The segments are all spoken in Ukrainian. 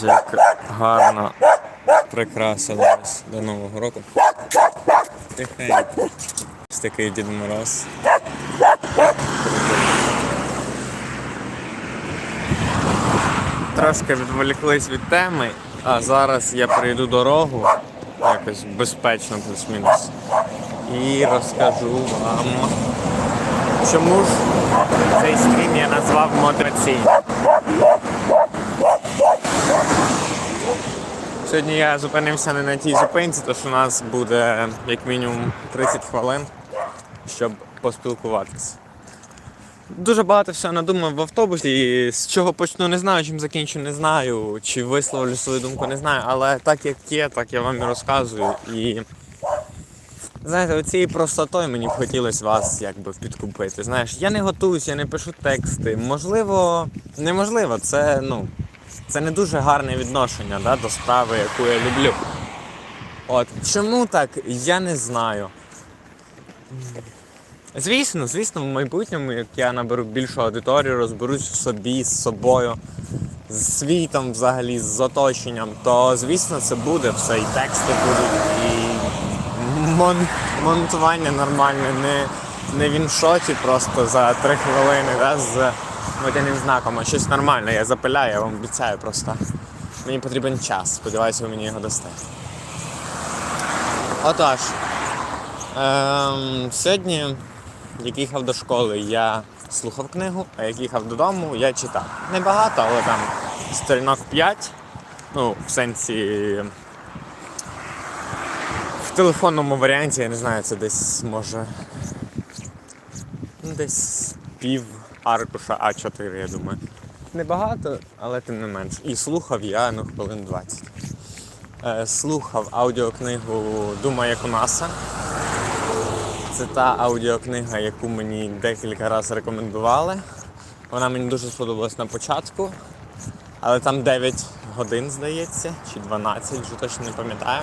Дивіться, як гарно прикрасилось до Нового року. Тихенько. Ось такий Дід Мороз. Трошки відволіклись від теми, а зараз я прийду дорогу якось безпечно плюс-мінус. І розкажу вам, чому ж цей стрім я назвав мотиваційним. Сьогодні я зупинився не на тій зупинці, тож у нас буде як мінімум 30 хвилин, щоб поспілкуватися. Дуже багато всього надумав в автобусі. З чого почну, не знаю, чим закінчу, не знаю, чи висловлю свою думку, не знаю. Але так як є, так я вам і розказую. І знаєте, оцією простотою мені б хотілося вас якби підкупити. Знаєш, я не готуюсь, я не пишу тексти. Можливо, неможливо, це ну. Це не дуже гарне відношення да, до справи, яку я люблю. От чому так, я не знаю. Звісно, звісно, в майбутньому, як я наберу більшу аудиторію, розберусь собі, з собою, з світом взагалі, з оточенням, то звісно це буде все, і тексти будуть, і мон- монтування нормальне, не, не в іншоті просто за три хвилини, да, з водяним знаком, а щось нормальне, я запиляю, я вам обіцяю просто. Мені потрібен час, сподіваюся, ви мені його дасте. Отож, ем, сьогодні, як їхав до школи, я слухав книгу, а як їхав додому, я читав. Небагато, але там сторінок 5. Ну, в сенсі. В телефонному варіанті, я не знаю, це десь може. Десь пів аркуша А4, я думаю. Небагато, але тим не менш. І слухав я ну, хвилин 20. Е, слухав аудіокнигу Дума як у НАСА. Це та аудіокнига, яку мені декілька разів рекомендували. Вона мені дуже сподобалась на початку, але там 9 годин, здається, чи 12, вже точно не пам'ятаю.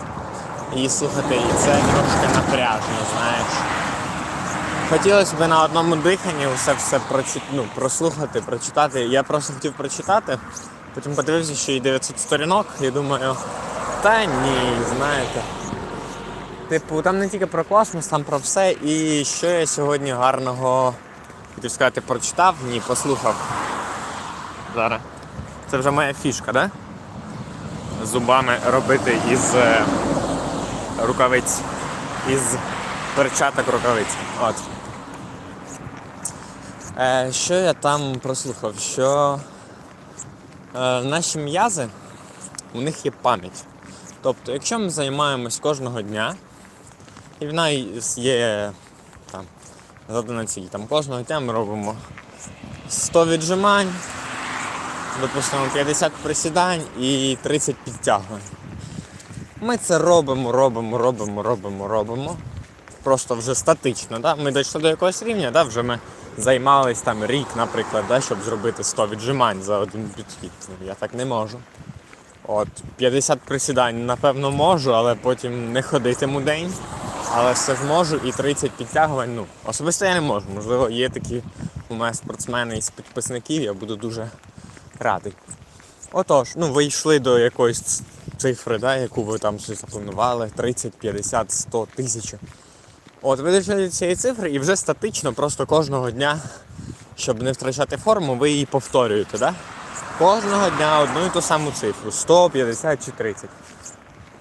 Її слухати, і це трошки напряжно, знаєш. Хотілося б на одному диханні все все прочит... ну, прослухати, прочитати. Я просто хотів прочитати, потім подивився, що і 900 сторінок, і думаю, та ні, знаєте. Типу, там не тільки про космос, там про все. І що я сьогодні гарного хотів сказати, прочитав? Ні, послухав. Зараз. Це вже моя фішка, да? Зубами робити із е, рукавиць. Із перчаток рукавиць. От. Е, що я там прослухав? Що е, наші м'язи, у них є пам'ять. Тобто, якщо ми займаємось кожного дня, і в нас є там, задана ціль, там кожного дня ми робимо 100 віджимань, допустимо 50 присідань і 30 підтягувань. Ми це робимо, робимо, робимо, робимо, робимо. Просто вже статично. Да? Ми дійшли до якогось рівня, да? вже ми займались там рік, наприклад, да? щоб зробити 100 віджимань за один підхід. Ну, Я так не можу. От 50 присідань, напевно, можу, але потім не ходитиму день. Але все ж можу і 30 підтягувань. Ну, особисто я не можу. Можливо, є такі у мене спортсмени із підписників, я буду дуже радий. Отож, ну ви до якоїсь цифри, да, яку ви там собі запланували, 30, 50, 100, 1000. От ви дійшли до цієї цифри і вже статично просто кожного дня, щоб не втрачати форму, ви її повторюєте. Да? Кожного дня одну і ту саму цифру 100, 50 чи 30.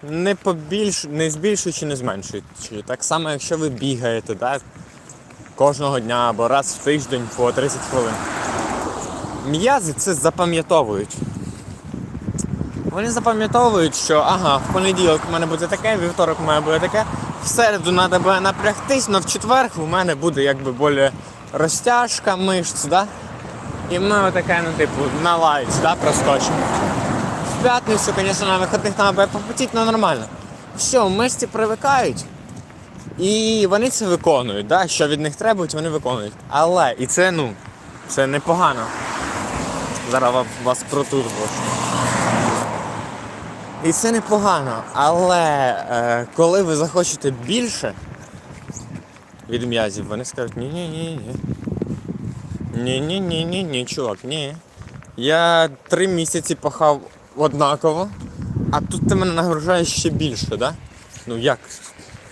Не побільш, не збільшуючи, не зменшуючи. Так само, якщо ви бігаєте, да? кожного дня або раз в тиждень по 30 хвилин. М'язи це запам'ятовують. Вони запам'ятовують, що ага, в понеділок в мене буде таке, вівторок в мене буде таке, в середу треба буде напрягтись, але в четвер у мене буде якби більше розтяжка мишць, да? І ми отаке, ну, типу, на лайць, да, проскочимо. В п'ятницю, звісно, на вихідних треба буде попотіти, але нормально. Все, мишці привикають. І вони це виконують, да? що від них требують, вони виконують. Але, і це, ну, це непогано. Зараз вас протурбо. І це непогано. Але е, коли ви захочете більше від м'язів, вони скажуть ні-ні-ні-ні. Ні-ні-ні-ні-ні, чувак, ні. Я три місяці пахав однаково, а тут ти мене нагружаєш ще більше, да? Ну як?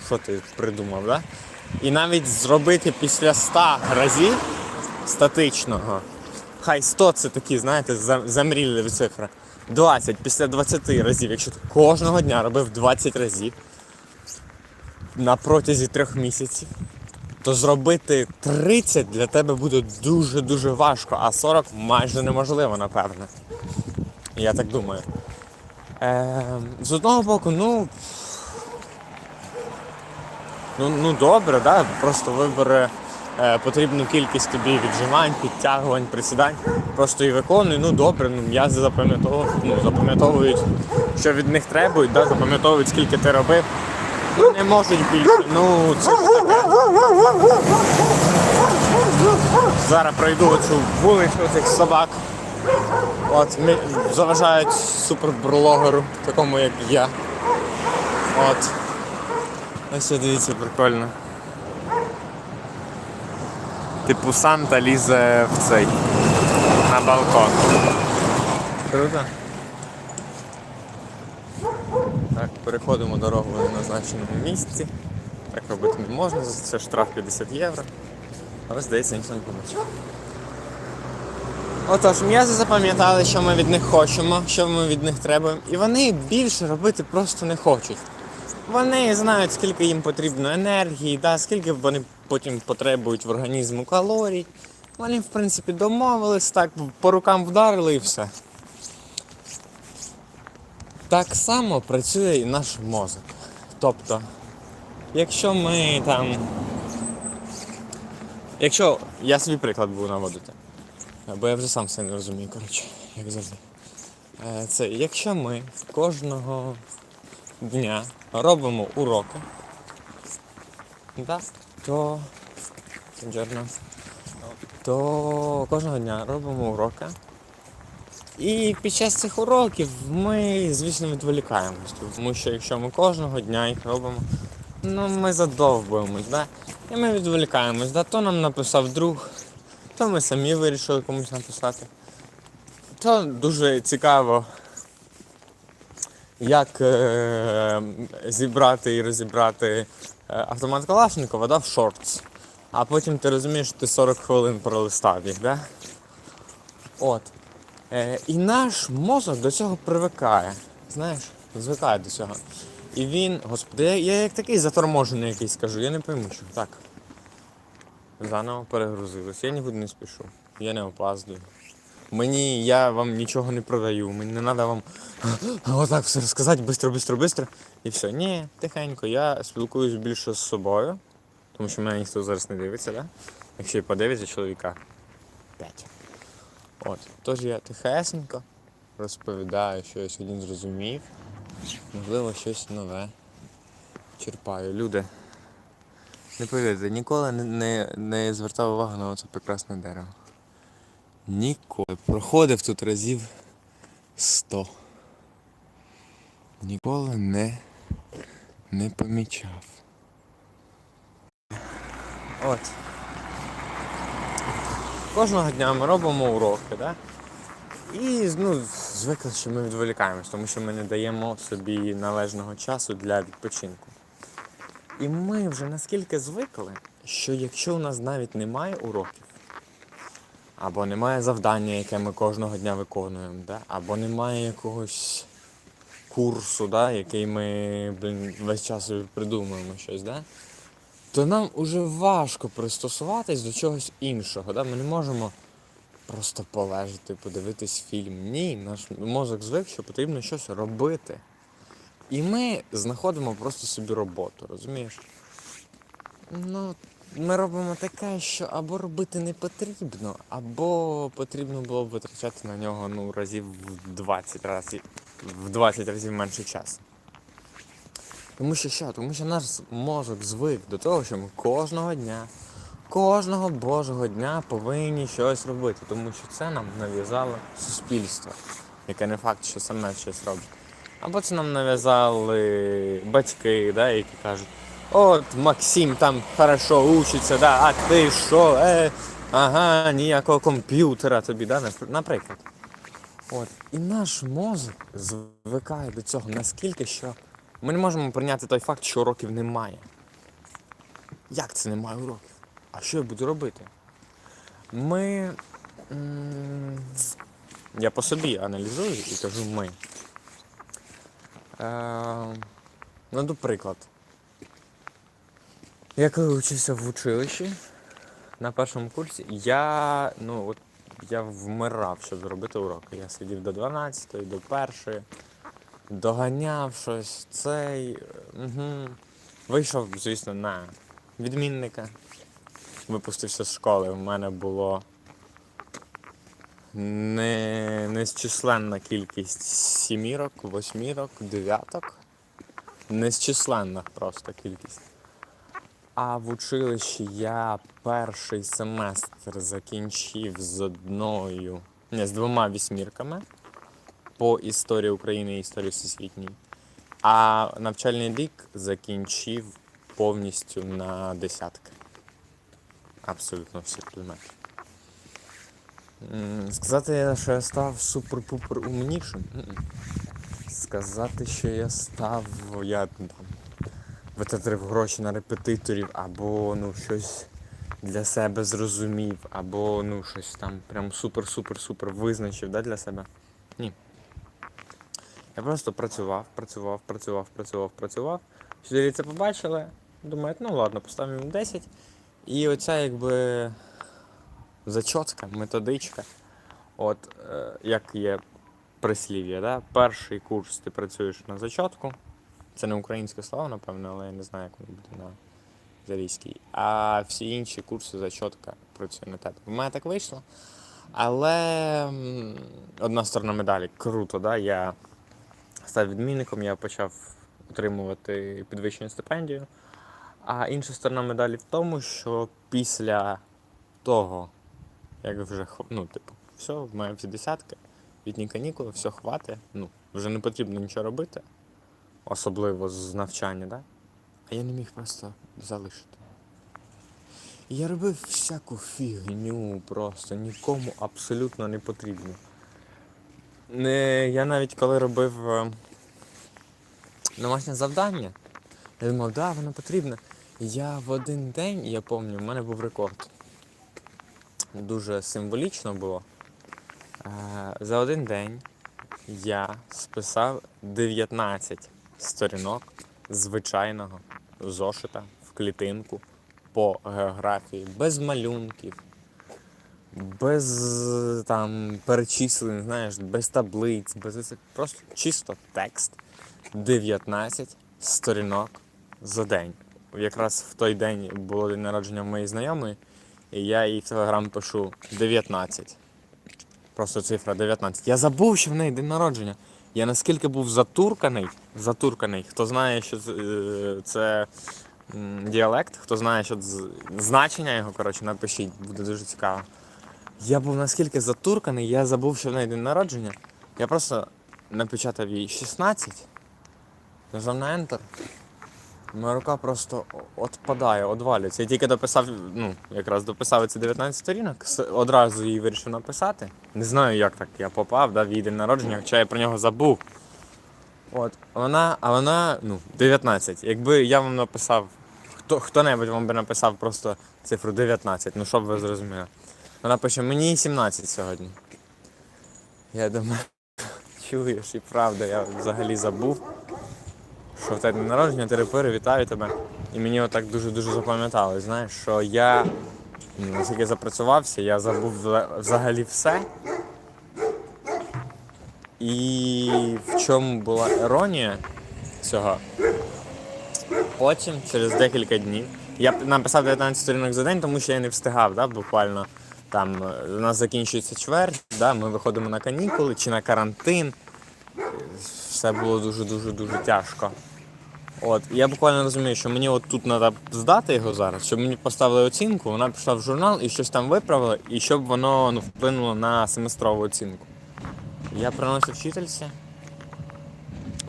Що ти придумав, да? І навіть зробити після 100 разів статичного. Хай 100 це такі, знаєте, за- замрілі цифри. 20 після 20 разів, якщо ти кожного дня робив 20 разів на протязі трьох місяців, то зробити 30 для тебе буде дуже-дуже важко, а 40 майже неможливо, напевне. Я так думаю. Е, з одного боку, ну. Ну, ну добре, да? просто вибери е, потрібну кількість тобі віджимань, підтягувань, присідань. Просто і виконуй, ну добре, ну м'язи запам'ятовують, ну, запам'ятовують, що від них требують, да? запам'ятовують, скільки ти робив. Ну не можуть більше. Ну це. Зараз пройду оцю вулицю цих собак. От, ми заважають суперблогеру, такому як я. От. Ось дивіться, прикольно. Типу Санта лізе в цей. На балкон. Круто. Так, переходимо дорогу на назначеному місці. Так робити не можна, за це штраф 50 євро. Але здається, ніхто не побачив. Отож, м'язи запам'ятали, що ми від них хочемо, що ми від них требуємо, і вони більше робити просто не хочуть. Вони знають, скільки їм потрібно енергії, да, скільки вони потім потребують в організму калорій. Вони, в принципі, домовились, так, по рукам вдарили і все. Так само працює і наш мозок. Тобто, якщо ми там. Якщо я свій приклад буду наводити, бо я вже сам все не розумію, коротше, як завжди. Е, Це якщо ми кожного дня робимо уроки, то, то кожного дня робимо уроки. І під час цих уроків ми, звісно, відволікаємось. Тому що якщо ми кожного дня їх робимо, ну ми задовбуємось, да? І ми відволікаємось, да? то нам написав друг, то ми самі вирішили комусь написати. То дуже цікаво, як е- зібрати і розібрати е, автомат Калашникова да, в шортс. А потім ти розумієш, що ти 40 хвилин пролистав їх, да? От. Е, і наш мозок до цього привикає. Знаєш, звикає до цього. І він, господи, я, я як такий заторможений якийсь скажу, я не пойму, що так. Заново перегрузилось. Я нікуди не спішу. Я не опаздую. Мені я вам нічого не продаю. Мені не треба вам отак все розказати, бистро, бистро, бистро. І все. Ні, тихенько, я спілкуюсь більше з собою, тому що мене ніхто зараз не дивиться, да? Якщо і подивиться чоловіка. П'ять. От. Тож я тихесенько розповідаю, що я сьогодні зрозумів. Можливо, щось нове черпаю. Люди, не повірте, ніколи не, не, не звертав увагу на це прекрасне дерево. Ніколи. Проходив тут разів 100. Ніколи не, не помічав. От. Кожного дня ми робимо уроки, да? І ну, звикли, що ми відволікаємось, тому що ми не даємо собі належного часу для відпочинку. І ми вже наскільки звикли, що якщо у нас навіть немає уроків, або немає завдання, яке ми кожного дня виконуємо, да? або немає якогось курсу, да? який ми блін, весь час придумуємо щось, да? то нам уже важко пристосуватись до чогось іншого. Да? Ми не можемо просто полежати, подивитись фільм. Ні, наш мозок звик, що потрібно щось робити. І ми знаходимо просто собі роботу, розумієш? Ну, ми робимо таке, що або робити не потрібно, або потрібно було б витрачати на нього ну, разів в 20 разів, в 20 разів менше часу. Тому що що? Тому що наш мозок звик до того, що ми кожного дня, кожного божого дня повинні щось робити, тому що це нам нав'язало суспільство, яке не факт, що саме щось робить. Або це нам нав'язали батьки, да, які кажуть, от Максим там хорошо учиться, да, а ти що? Е, ага, ніякого комп'ютера тобі, да, наприклад. От. І наш мозок звикає до цього наскільки, що ми не можемо прийняти той факт, що уроків немає. Як це немає уроків? А що я буду робити? Ми. Я по собі аналізую і кажу ми. Е, ну, до приклад. Я коли вчився в училищі на першому курсі, я, ну, от, я вмирав, щоб зробити уроки. Я сидів до 12, до першої, доганяв щось, цей. Угу. Вийшов, звісно, на відмінника. Випустився з школи. У мене було не, незчисленна кількість сімірок, восьмірок, дев'яток. Незчисленна просто кількість. А в училищі я перший семестр закінчив з одною, не, з двома вісьмірками по історії України і історії всесвітній. А навчальний рік закінчив повністю на десятки. Абсолютно всі предмети. Сказати, що я став супер-пупер умнішим. Сказати, що я став. Я там витратив гроші на репетиторів, або ну щось для себе зрозумів, або ну щось там прям супер-супер-супер визначив да, для себе. Ні. Я просто працював, працював, працював, працював, працював. Вчителі це побачили, думають, ну ладно, поставимо 10. І оця якби зачотка, методичка. От е, як є прислів'я, да? перший курс ти працюєш на зачотку. Це не українське слово, напевно, але я не знаю, як воно буде на зарійській. А всі інші курси зачотка працює на тебе. У мене так вийшло. Але одна сторона медалі круто, да? я став відмінником, я почав отримувати підвищену стипендію. А інша сторона медалі в тому, що після того, як вже ну, типу, все, в мене всі десятки, літні канікули, все хватить, ну, вже не потрібно нічого робити, особливо з навчання, да? а я не міг просто залишити. І я робив всяку фігню просто, нікому абсолютно не потрібно. Не, я навіть коли робив е, домашнє завдання, я думав, да, воно потрібно. Я в один день, я пам'ятаю, в мене був рекорд. Дуже символічно було. Е, За один день я списав 19 сторінок звичайного зошита в клітинку по географії, без малюнків, без там перечислень, знаєш, без таблиць, без просто чисто текст. 19 сторінок за день. Якраз в той день було день народження моєї знайомої, і я їй в телеграм пишу 19. Просто цифра 19. Я забув, що в неї день народження. Я наскільки був затурканий, затурканий. Хто знає, що це, е, це діалект, хто знає, що це значення його, коротше, напишіть, буде дуже цікаво. Я був наскільки затурканий, я забув, що в неї день народження. Я просто напечатав їй 16, нажав на Enter. Моя рука просто отпадає, одвалюється. Я тільки дописав, ну, якраз дописав ці 19 сторінок, одразу її вирішив написати. Не знаю, як так я попав, да, в її день народження, хоча я про нього забув. От, вона, а вона, ну, 19. Якби я вам написав, хто, хто-небудь вам би написав просто цифру 19, ну щоб ви зрозуміли. Вона пише, мені 17 сьогодні. Я думаю, чуєш, і правда, я взагалі забув що в тебе день народження, терепири, вітаю тебе. І мені отак дуже-дуже запам'яталось, знаєш, що я наскільки запрацювався, я забув взагалі все. І в чому була іронія цього? Потім, через декілька днів, я написав 19 сторінок за день, тому що я не встигав, да, буквально. Там е, у нас закінчується чверть, да, ми виходимо на канікули чи на карантин. Все було дуже-дуже дуже тяжко. От, я буквально розумію, що мені от тут треба здати його зараз, щоб мені поставили оцінку, вона пішла в журнал і щось там виправила, і щоб воно ну, вплинуло на семестрову оцінку. Я приношу вчительці,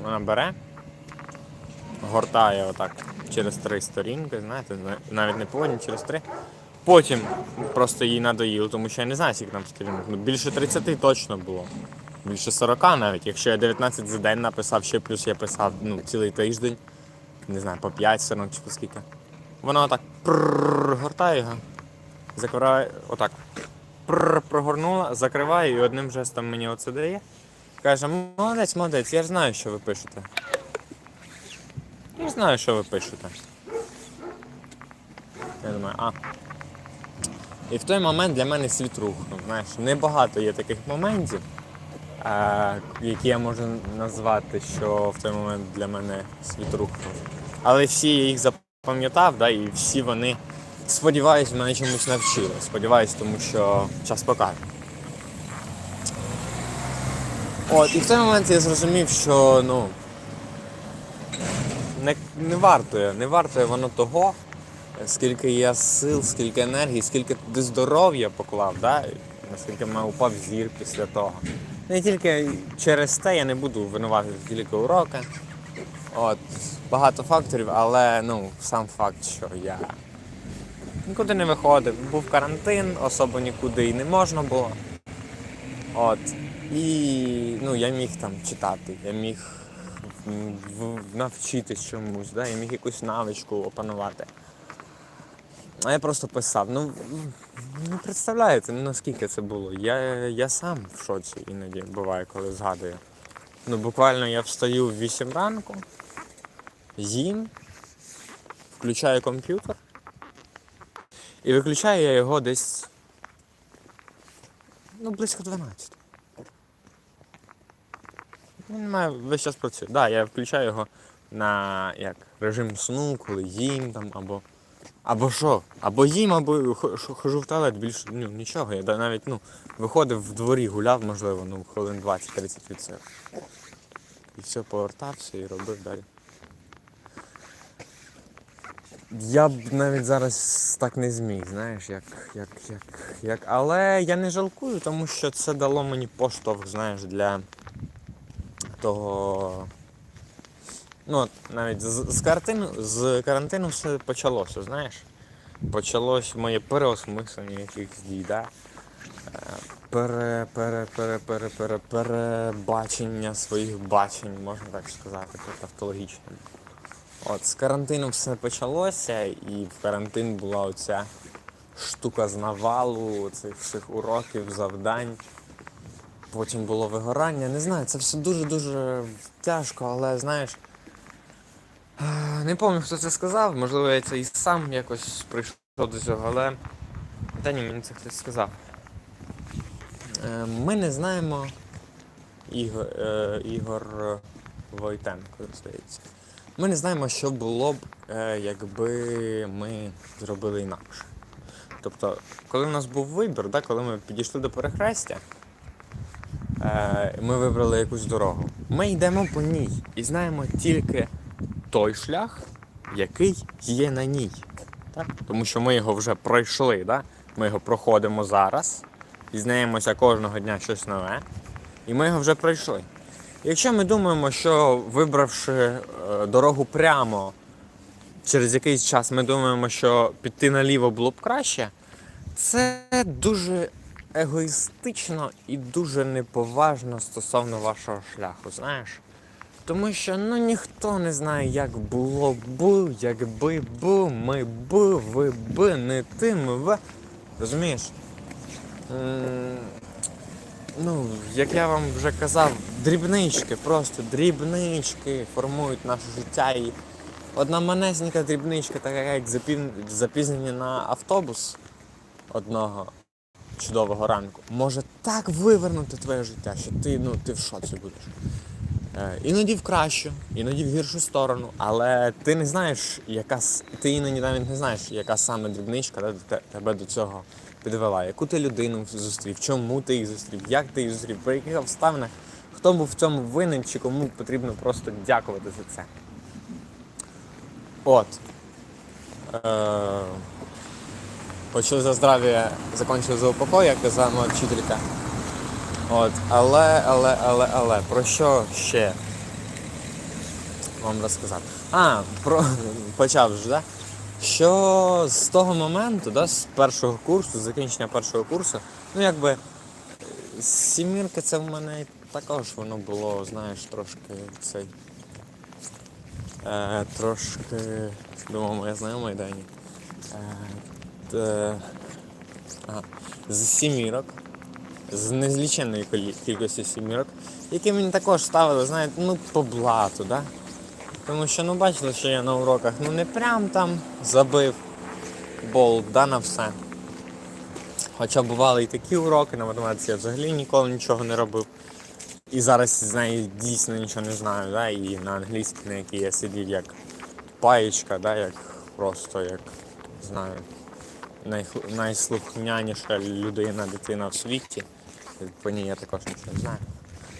вона бере, гортає отак через три сторінки, знаєте, навіть не по одній, через три. Потім просто їй надоїло, тому що я не знаю, скільки там сторінок. Ну, більше 30 точно було. більше 40 навіть. Якщо я 19 за день написав, ще плюс я писав ну, цілий тиждень, не знаю, по 5 сторон чи по скільки. Воно отак гортає його, закриває, отак. Прогорнула, закриває і одним жестом мені оце дає. Каже, молодець, молодець, я ж знаю, що ви пишете. Я ж знаю, що ви пишете. Я думаю, а. І в той момент для мене світ рухнув. Знаєш, небагато є таких моментів, які я можу назвати, що в той момент для мене світ рухнув. Але всі я їх запам'ятав, да, і всі вони, сподіваюсь, мене чомусь навчили. Сподіваюсь, тому що час покаже. От, і в той момент я зрозумів, що ну. Не, не вартує, не вартує воно того, скільки я сил, скільки енергії, скільки туди здоров'я поклав, да? наскільки мене упав зір після того. Не тільки через те я не буду винуватити тільки уроки. От, багато факторів, але ну, сам факт, що я нікуди не виходив. Був карантин, особо нікуди і не можна було. От. І ну, я міг там читати, я міг навчитись чомусь, да? я міг якусь навичку опанувати. А я просто писав. Ну, не представляєте, ну, наскільки це було. Я, я сам в шоці іноді буває, коли згадую. Ну, буквально я встаю в 8 ранку, їм, включаю комп'ютер. І виключаю я його десь. Ну, близько 12. Він має весь час працює. Так, да, я включаю його на як, режим сну, коли їм там, або. Або що? Або їм, або хожу в туалет, більше ну, нічого. Я навіть ну, виходив в дворі, гуляв, можливо, ну, хвилин 20-30 від цього. І все, повертався і робив далі. Я б навіть зараз так не зміг, знаєш, як, як, як, як. Але я не жалкую, тому що це дало мені поштовх, знаєш, для того. Ну, от навіть з, з, карантину, з карантину все почалося, знаєш. Почалось моє переосмислення якихось дій, да? Е, Пере, пере, пере, пере, пере, перебачення своїх бачень, можна так сказати, тут автологічно. От, з карантину все почалося, і в карантин була оця штука з навалу, цих всіх уроків, завдань. Потім було вигорання. Не знаю, це все дуже-дуже тяжко, але знаєш. Не пам'ятаю, хто це сказав, можливо, я це і сам якось прийшов до цього, але. Та ні, мені це хтось сказав. Е, Ми не знаємо Ігор, е, Ігор Войтенко, здається. Ми не знаємо, що було б, е, якби ми зробили інакше. Тобто, коли в нас був вибір, да, коли ми підійшли до перехрестя, ми вибрали якусь дорогу. Ми йдемо по ній і знаємо тільки той шлях, який є на ній. Так? Тому що ми його вже пройшли, да? ми його проходимо зараз, дізнаємося кожного дня щось нове, і ми його вже пройшли. Якщо ми думаємо, що вибравши е, дорогу прямо, через якийсь час ми думаємо, що піти наліво було б краще, це дуже егоїстично і дуже неповажно стосовно вашого шляху, знаєш? Тому що ну ніхто не знає, як було б, якби б, ми б, ви б, не тим в. Розумієш? М, Ну, як я вам вже казав, дрібнички, просто дрібнички формують наше життя. І одна манесенька дрібничка, така як запізнення на автобус одного чудового ранку, може так вивернути твоє життя, що ти, ну, ти в шоці будеш. Е, Іноді в кращу, іноді в гіршу сторону, але ти не знаєш, яка ти іноді навіть не знаєш, яка саме дрібничка да, тебе до цього підвела, яку ти людину зустрів, чому ти їх зустрів, як ти їх зустрів, при яких обставинах, хто був в цьому винен чи кому потрібно просто дякувати за це. От. Е, Почали за здрав'я, закінчили за упокой, як казала вчителька. От, але, але, але, але, про що ще вам розказати? А, про почав вже, да? Що з того моменту, да, з першого курсу, з закінчення першого курсу, ну якби сімірка це в мене також воно було, знаєш, трошки цей. Е, трошки. Думав, моя знайома Дані. Е, т- ага, з сімірок. З незліченної кількості сімірок, які мені також ставили, знаєте, ну, по блату, да? Тому що ну бачили, що я на уроках ну не прям там забив болт, да, на все. Хоча бували і такі уроки на математиці, я взагалі ніколи нічого не робив. І зараз з нею дійсно нічого не знаю, да? і на англійській, на якій я сидів як паєчка, да? як просто як знаю, найх- найслухняніша людина, дитина в світі. По ній я також нічого не знаю.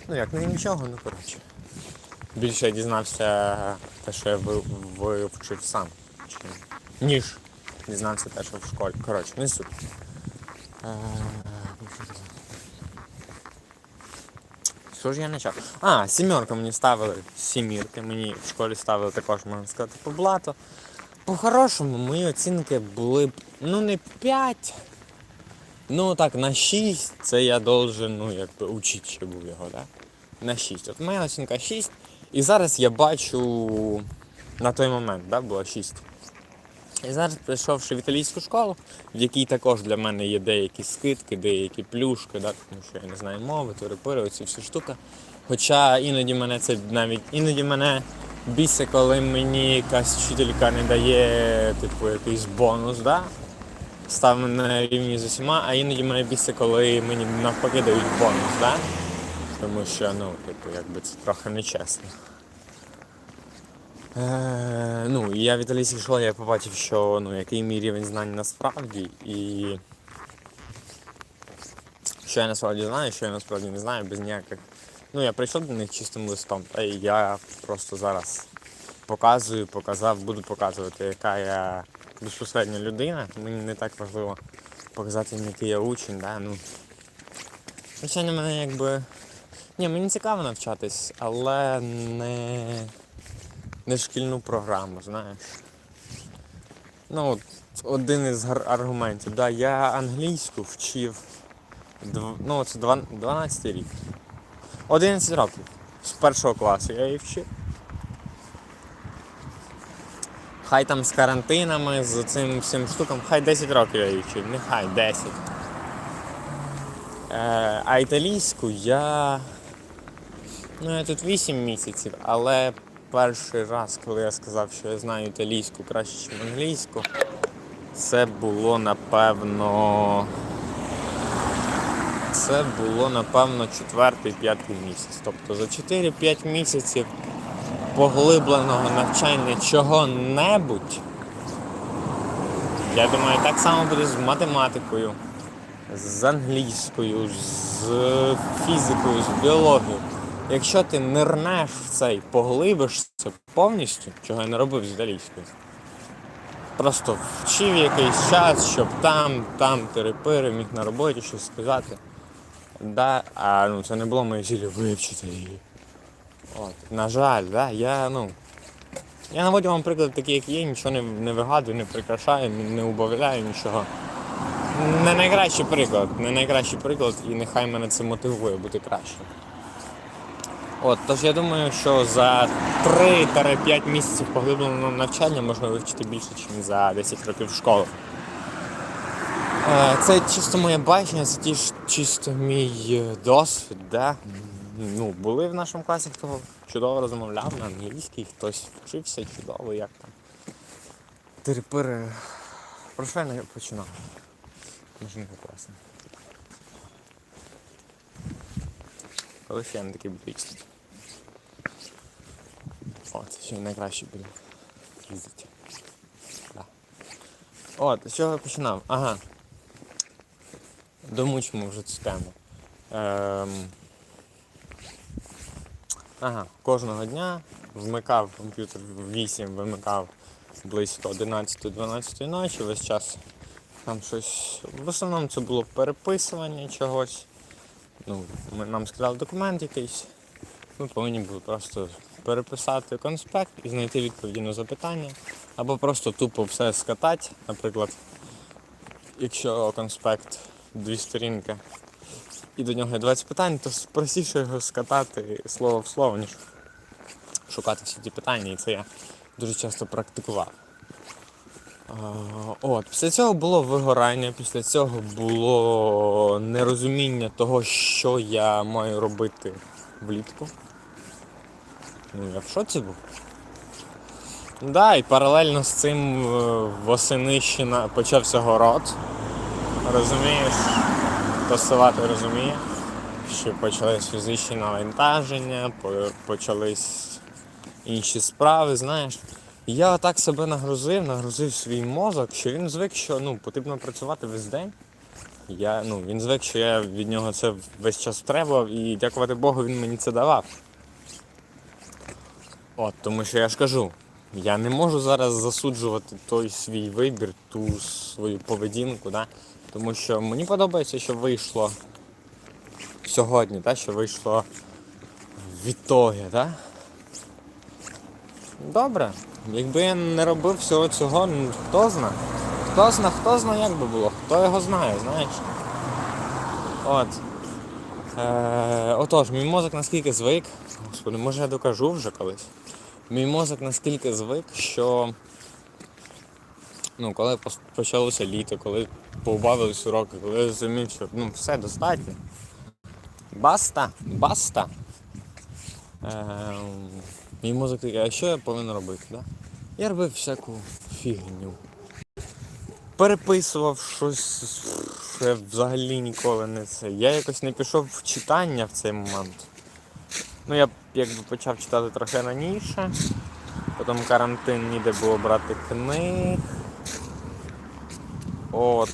Ну як не нічого, ну коротше. Більше я дізнався те, що я вивчив сам, ніж дізнався те, що в школі. Коротше, не суть. Е, Що ж я почав? А, сімерка мені ставили. Сімірки мені в школі ставили також, можна сказати, по блату. По-хорошому, мої оцінки були б, ну не 5. Ну так, на 6 це я должен, ну якби учити ще був його, так? На 6. От моя оцінка 6. І зараз я бачу на той момент, да, було 6. І зараз прийшовши в італійську школу, в якій також для мене є деякі скидки, деякі плюшки, да, тому що я не знаю мови, турипири, оці всі штуки. Хоча іноді мене це навіть іноді мене бісить, коли мені якась вчителька не дає типу якийсь бонус, да? Став мене на рівні з усіма, а іноді мене бісить, коли мені навпаки дають бонус, да? тому що ну, типу, якби це трохи нечесно. Е, ну, я в італійській школі я побачив, що ну, який мій рівень знань насправді, і що я насправді знаю, що я насправді не знаю, без ніяких. Ну, я прийшов до них чистим листом, та я просто зараз показую, показав, буду показувати, яка я безпосередня людина. Мені не так важливо показати, який я учень, да? ну. Звичайно, мене якби. Ні, мені цікаво навчатись, але не не шкільну програму, знаєш. Ну, от один із аргументів. Да, я англійську вчив. дв- Ну, це 12 рік. 11 років. З першого класу я її вчив. Хай там з карантинами, з цим всім штукам, хай 10 років я її нехай 10. Е, а італійську я. Ну, я тут 8 місяців, але перший раз, коли я сказав, що я знаю італійську краще, ніж англійську, це було напевно. Це було напевно четвертий-п'ятий місяць. Тобто за 4-5 місяців поглибленого навчання чого-небудь. Я думаю, так само буде з математикою, з англійською, з фізикою, з біологією. Якщо ти нирнеш в це і поглибишся повністю, чого я не робив з італійською. Просто вчив якийсь час, щоб там, там терепири, міг на роботі щось сказати. Да, а ну це не було моє цілі вивчити її. От, на жаль, да, я, ну. Я наводю вам приклад такий, як є, нічого не, не вигадую, не прикрашаю, не, убавляю нічого. Не найкращий приклад, не найкращий приклад, і нехай мене це мотивує бути кращим. От, тож я думаю, що за 3-5 місяців поглибленого навчання можна вивчити більше, ніж за 10 років школи. Е, Це чисто моє бачення, це чисто мій е, досвід, да? Ну, були в нашому класі, хто чудово розмовляв на англійській, хтось вчився чудово, як там. Терпири. Про що я не починав? Машинка класна. Коли ще я на такий їздити. О, це ще найкраще буде їздити. Да. От, з чого я починав? Ага. Домучимо вже цю тему. Ем... Ага, кожного дня вмикав комп'ютер в 8, вимикав близько 11-12 ночі, весь час там щось. В основному це було переписування чогось. Ну, ми, нам сказали документ якийсь. Ми повинні були просто переписати конспект і знайти відповіді на запитання. Або просто тупо все скатати. Наприклад, якщо конспект дві сторінки, і до нього є 20 питань, то простіше його скатати слово в слово, ніж шукати всі ті питання, і це я дуже часто практикував. От, після цього було вигорання, після цього було нерозуміння того, що я маю робити влітку. Ну, я в шоці був. Да, і паралельно з цим е, восени ще почався город. Розумієш, хто розуміє, що почались фізичні навантаження, по- почались інші справи, знаєш. Я так себе нагрузив, нагрузив свій мозок, що він звик, що ну, потрібно працювати весь день. Я, ну, він звик, що я від нього це весь час требував і дякувати Богу, він мені це давав. От, тому що я ж кажу, я не можу зараз засуджувати той свій вибір, ту свою поведінку, да? Тому що мені подобається, що вийшло сьогодні, да? що вийшло в ітогі, да? Добре. Якби я не робив всього цього, хто зна? Хто зна, хто зна, як би було, хто його знає, знаєш. От. Е, отож, мій мозок наскільки звик, господи, може я докажу вже колись. Мій мозок наскільки звик, що ну, коли почалося літо, коли поубавились уроки, коли я зрозумів, що ну, все достатньо. Баста, баста. Мій мозок такий, а що я повинен робити? Да? Я робив всяку фігню. Переписував щось, що я взагалі ніколи не це. Я якось не пішов в читання в цей момент. Ну, я якби почав читати трохи раніше. Потім карантин ніде було брати книг. От.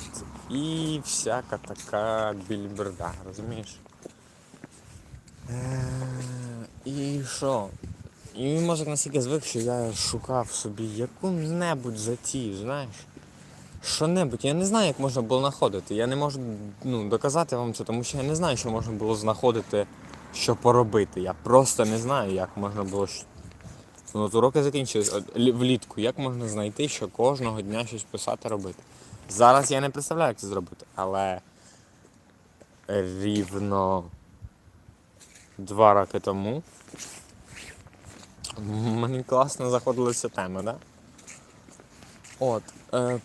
І всяка така більберда, розумієш? Е, І що? І мій мозок настільки звик, що я шукав собі яку-небудь затію, знаєш? Що-небудь. Я не знаю, як можна було знаходити. Я не можу ну, доказати вам це, тому що я не знаю, що можна було знаходити, що поробити. Я просто не знаю, як можна було. Ну, от уроки закінчились влітку. Як можна знайти, що кожного дня щось писати, робити? Зараз я не представляю, як це зробити, але рівно два роки тому мені класно заходилася тема, да? От. Е.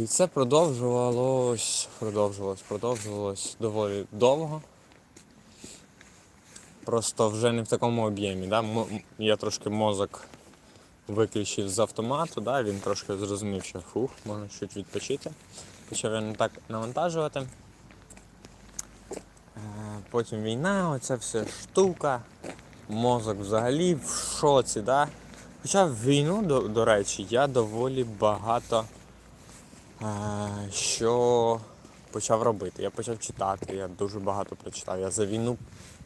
І це продовжувалось, продовжувалось, продовжувалось доволі довго. Просто вже не в такому об'ємі. Да? Я трошки мозок виключив з автомату, да? він трошки зрозумів, що фух, можна чуть відпочити. Почав я не так навантажувати. Е, Потім війна, оця вся штука. Мозок взагалі в шоці, да? Хоча в війну, до, до речі, я доволі багато е, що почав робити. Я почав читати, я дуже багато прочитав. Я за війну,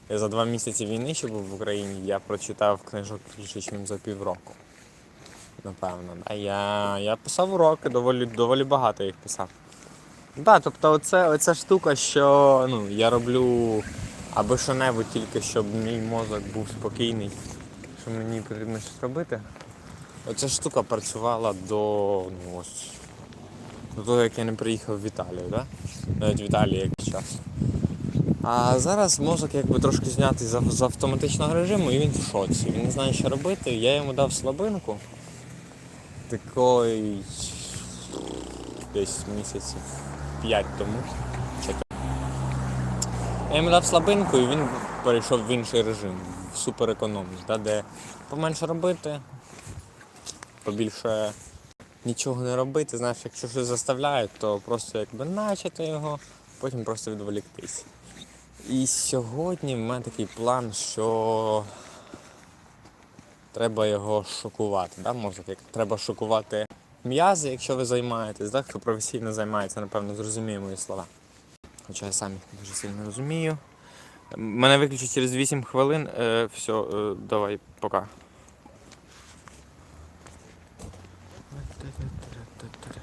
я за два місяці війни, що був в Україні, я прочитав книжок більше, ніж за півроку. Напевно. Да? Я, я писав уроки, доволі, доволі багато їх писав. Да, тобто оце, оця штука, що ну, я роблю аби що-небудь, тільки щоб мій мозок був спокійний, що мені потрібно щось робити. Оця штука працювала до, ну, ось, до того, як я не приїхав в Італію, да? навіть в Італії якийсь час. А зараз мозок якби трошки знятий з автоматичного режиму і він в шоці. Він не знає, що робити. Я йому дав слабинку. Такої десь місяців 5 тому. Я йому дав слабинку і він перейшов в інший режим, в суперекономність, да, де поменше робити, побільше нічого не робити. Знаєш, якщо щось заставляють, то просто якби начати його, потім просто відволіктись. І сьогодні в мене такий план, що треба його шокувати. Да, Може, Як треба шокувати м'язи, якщо ви займаєтесь, да? хто професійно займається, напевно, зрозуміє мої слова. Хоча я сам їх дуже сильно розумію. Мене виключить через 8 хвилин. Е, все, давай, пока.